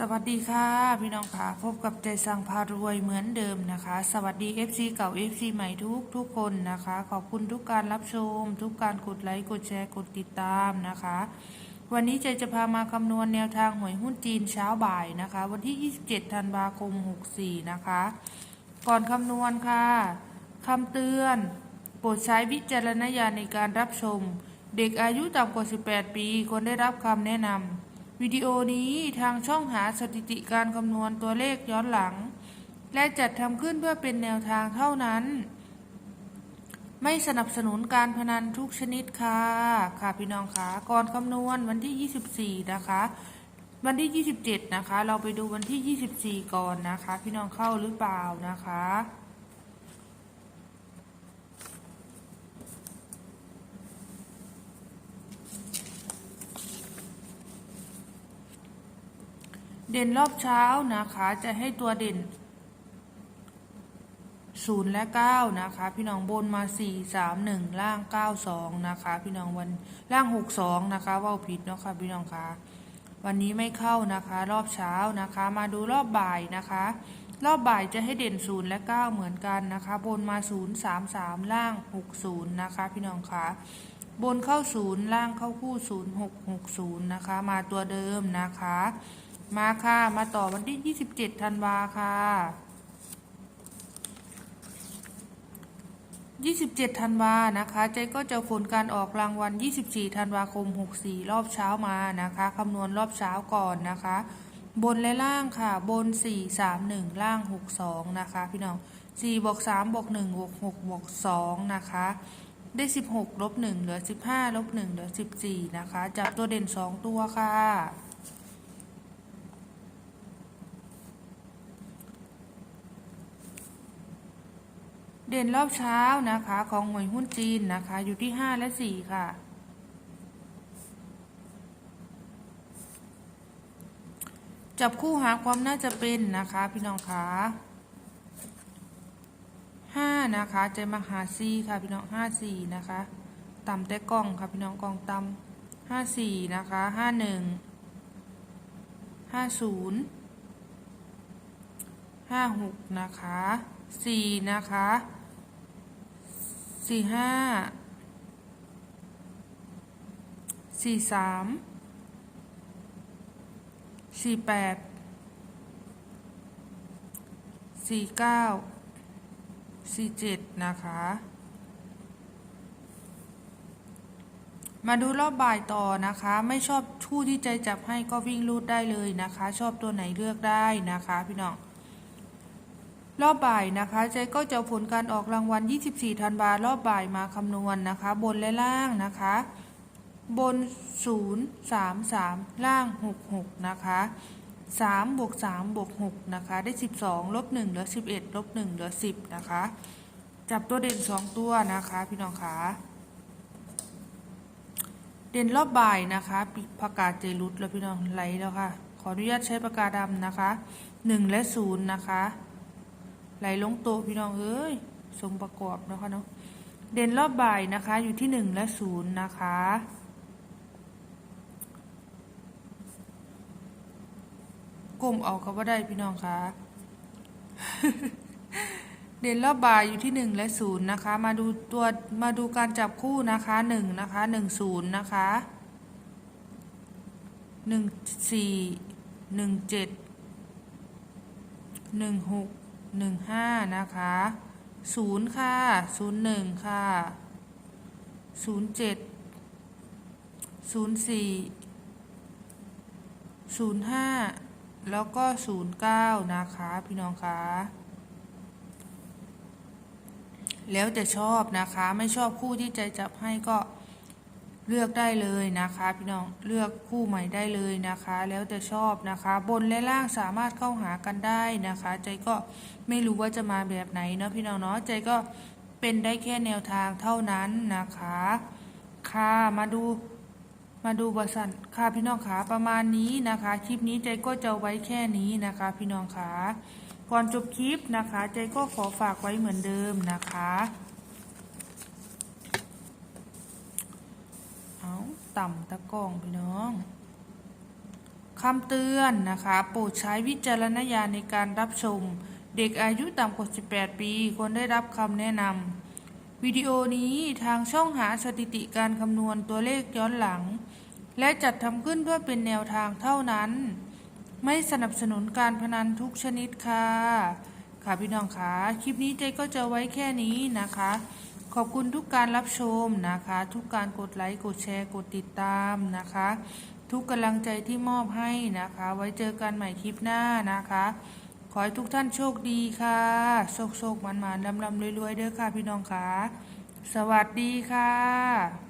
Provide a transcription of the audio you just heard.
สวัสดีค่ะพี่น้องค่ะพบกับใจสั่งพารวยเหมือนเดิมนะคะ สวัสดี FC เก่า FC ใหม่ทุกทุกคนนะคะ ขอบคุณทุกการรับชม ทุกการกดไลค์กดแชร์กดติดตามนะคะ วันนี้ใจจะพามาคำนวณแนวทางหวยหุ้นจีนเช้าบ่ายนะคะ วันที่ 27 ธันวาคม 64 นะคะ ก่อนคำนวณค่ะคำเตือน โปรดใช้วิจารณญาณในการรับชม เด็กอายุต่ำกว่า 18 ปีควรได้รับคำแนะนำ วิดีโอนี้ทางช่องหาสถิติการคำนวณตัวเลขย้อนหลัง และจัดทำขึ้นเพื่อเป็นแนวทางเท่านั้น ไม่สนับสนุนการพนันทุกชนิดค่ะ ค่ะพี่น้องคะก่อนคำนวณวันที่ 24 นะคะ วันที่ 27 นะคะ เราไปดูวันที่ 24 ก่อนนะคะ พี่น้องเข้าหรือเปล่านะคะ เด่นรอบเช้านะคะ จะให้ตัวเด่นศูนย์และเก้านะคะ พี่น้องบนมาสี่สามหนึ่งล่างเก้าสองนะคะ พี่น้องวันล่างหกสองนะคะว่าผิดเนาะค่ะพี่น้องคะวันนี้ไม่เข้านะคะ รอบเช้านะคะ มาดูรอบบ่ายนะคะ รอบบ่ายจะให้เด่นศูนย์และเก้าเหมือนกันนะคะ บนมาศูนย์สามสามล่างหกศูนย์นะคะ พี่น้องคะบนเข้าศูนย์ล่างเข้าคู่ศูนย์หกหกศูนย์นะคะ มาตัวเดิมนะคะ มาค่ะ มาต่อวันที่ 27 ธันวาค่ะ 27 ธันวานะคะ ใจก็จะผลการออกรางวัล 24 ธันวาคม 64 รอบเช้ามานะคะ คำนวณรอบเช้าก่อนนะคะ บนและล่างค่ะ บน 4 3 1 ล่าง 62 นะคะ พี่น้อง 4 บวก 3 บวก 1 บวก 6 บวก 2 นะคะได้ 16 ลบ 1 เหลือ 15 ลบ 1 เหลือ 14 นะคะ จับตัวเด่น 2 ตัวค่ะ ด่นรอบเช้านะคะ ของหวยหุ้นจีนนะคะ อยู่ที่5และ4ค่ะ จับคู่หาความน่าจะเป็นนะคะ พี่น้องคะ5นะคะใจมาหาซีค่ะพี่น้อง5 4นะคะต่ำแต่กล้องค่ะพี่น้องกล้องต่ำ5 4นะคะ5 1 5 0 5 6นย์ห้าหกนะคะ4นะคะ สี่ห้าสี่สามสี่แปดสี่เก้าสี่เจ็ดนะคะ มาดูรอบบ่ายต่อนะคะ ไม่ชอบคู่ที่ใจจับให้ก็วิ่งรูดได้เลยนะคะ ชอบตัวไหนเลือกได้นะคะพี่น้อง รอบบ่ายนะคะใจก็จะผลการออกรางวัล 24 ธันวารอบบ่ายมาคำนวณนะคะ บนและล่างนะคะ บน 0 3 3 ล่าง 6 6 นะคะ3บวก3บวก6นะคะ ได้ 12ลบ1เหลือ 11ลบ1เหลือ 10 นะคะ จับตัวเด่น 2 ตัวนะคะ พี่น้องคะเด่นรอบบ่ายนะคะปิดประกาศเจรุดแล้วพี่น้องไหลแล้วค่ะ ขออนุญาตใช้ปากกาดำนะคะ 1 และ 0 นะคะ ไหลลงโตพี่น้องเอ้ยทรงประกอบนะคะเนาะเด่นรอบบ่ายนะคะ อยู่ที่หนึ่งและศูนย์นะคะกลมเอาก็ว่าได้พี่น้องคะเด่นรอบบ่ายอยู่ที่หนึ่งและศูนย์นะคะ มาดูตัวมาดูการจับคู่นะคะหนึ่งนะคะหนึ่งศูนย์นะคะหนึ่งสี่หนึ่งเจ็ดหนึ่งหก หนึ่งห้านะคะศูนย์ค่ะศูนย์หนึ่งค่ะศูนย์เจ็ดศูนย์สี่ศูนย์ห้าแล้วก็ศูนย์เก้านะคะพี่น้องคะแล้วแต่ชอบนะคะ ไม่ชอบคู่ที่ใจจับให้ก็ เลือกได้เลยนะคะพี่น้องเลือกคู่ใหม่ได้เลยนะคะ แล้วแต่ชอบนะคะ บนและล่างสามารถเข้าหากันได้นะคะ ใจก็ไม่รู้ว่าจะมาแบบไหนเนาะพี่น้องเนาะใจก็เป็นได้แค่แนวทางเท่านั้นนะคะ ค่ะมาดูมาดูบริษัทค่ะพี่น้องขาประมาณนี้นะคะ คลิปนี้ใจก็จะไว้แค่นี้นะคะ พี่น้องขาก่อนจบคลิปนะคะ ใจก็ขอฝากไว้เหมือนเดิมนะคะ เอาต่ำตะกองพี่น้องคำเตือนนะคะ โปรดใช้วิจารณญาณในการรับชม เด็กอายุต่ำกว่า 18 ปีควรได้รับคำแนะนำวิดีโอนี้ทางช่องหาสถิติการคำนวณตัวเลขย้อนหลัง และจัดทำขึ้นเพื่อเป็นแนวทางเท่านั้น ไม่สนับสนุนการพนันทุกชนิดค่ะ ค่ะพี่น้องคะคลิปนี้เจ๊ก็จะไว้แค่นี้นะคะ ขอบคุณทุกการรับชมนะคะ ทุกการกดไลค์กดแชร์กดติดตามนะคะ ทุกกำลังใจที่มอบให้นะคะ ไว้เจอกันใหม่คลิปหน้านะคะ ขอให้ทุกท่านโชคดีค่ะโชคโชคมันมันลำลำรวยๆเด้อค่ะพี่น้องค่ะ สวัสดีค่ะ